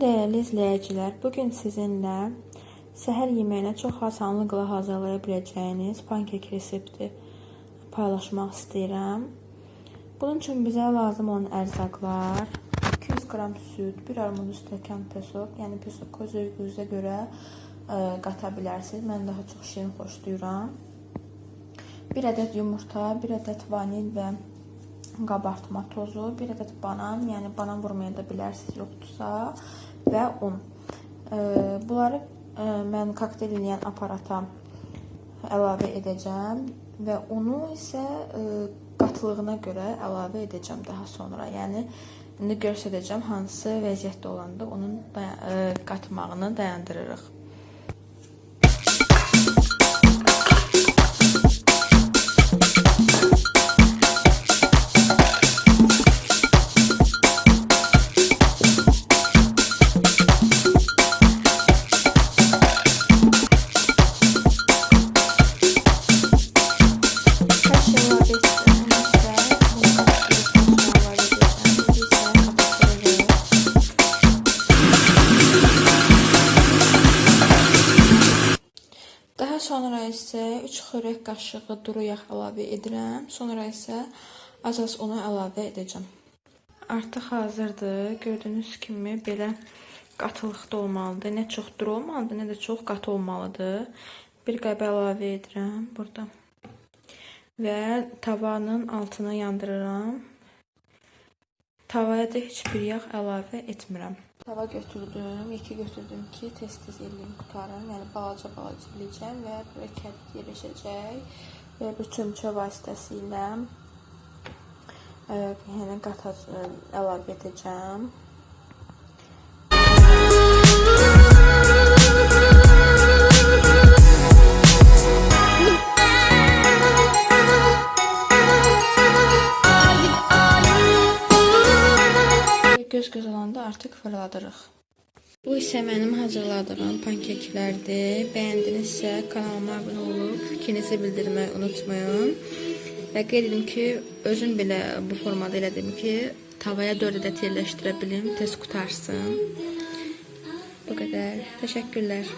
değerli izleyiciler, bugün sizinle səhər yeməyinə çox asanlıqla hazırlaya pankek resepti paylaşmaq istəyirəm. Bunun üçün bizə lazım olan ərzaqlar 200 qram süd, 1 armud stəkan pesok, yəni pesok zövqünüzə görə ə, qata bilərsiniz. Mən daha çox şirin xoşlayıram. 1 ədəd yumurta, 1 ədəd vanil və qabartma tozu, 1 ədəd banan, yəni banan vurmaya da bilərsiniz yoxdursa və un. Bunları mən kokteyl eləyən aparata əlavə edəcəm və unu isə qatılığına görə əlavə edəcəm daha sonra. Yəni indi göstərəcəm hansı vəziyyətdə olanda onun qatmağını dayandırırıq. Sonra isə 3 xörək qaşığı duru yağ əlavə edirəm. Sonra isə az-az unu əlavə edəcəm. Artıq hazırdır. Gördüyünüz kimi belə qatılıqda olmalıdır. Nə çox duru olmalıdır, nə də çox qatı olmalıdır. Bir qəbə əlavə edirəm burada. Və tavanın altına yandırıram. Tavaya da heç bir yağ əlavə etmirəm. Tava götürdüm, yekə götürdüm ki, tez-tez eləyim qutarım. Yəni balaca-balaca eləyəcəm və buraya kət yerləşəcək və bir çömçə vasitəsilə ə, yəni qatac ə, əlavə edəcəm. Olanda artıq fırladırıq. Bu isə mənim hazırladığım pankeklərdir. Bəyəndinizsə kanalıma abunə olub fikrinizi bildirməyi unutmayın. Və qeyd edim ki, özüm belə bu formada elədim ki, tavaya 4 ədəd yerləşdirə bilim, tez qutarsın. Bu qədər. Təşəkkürlər.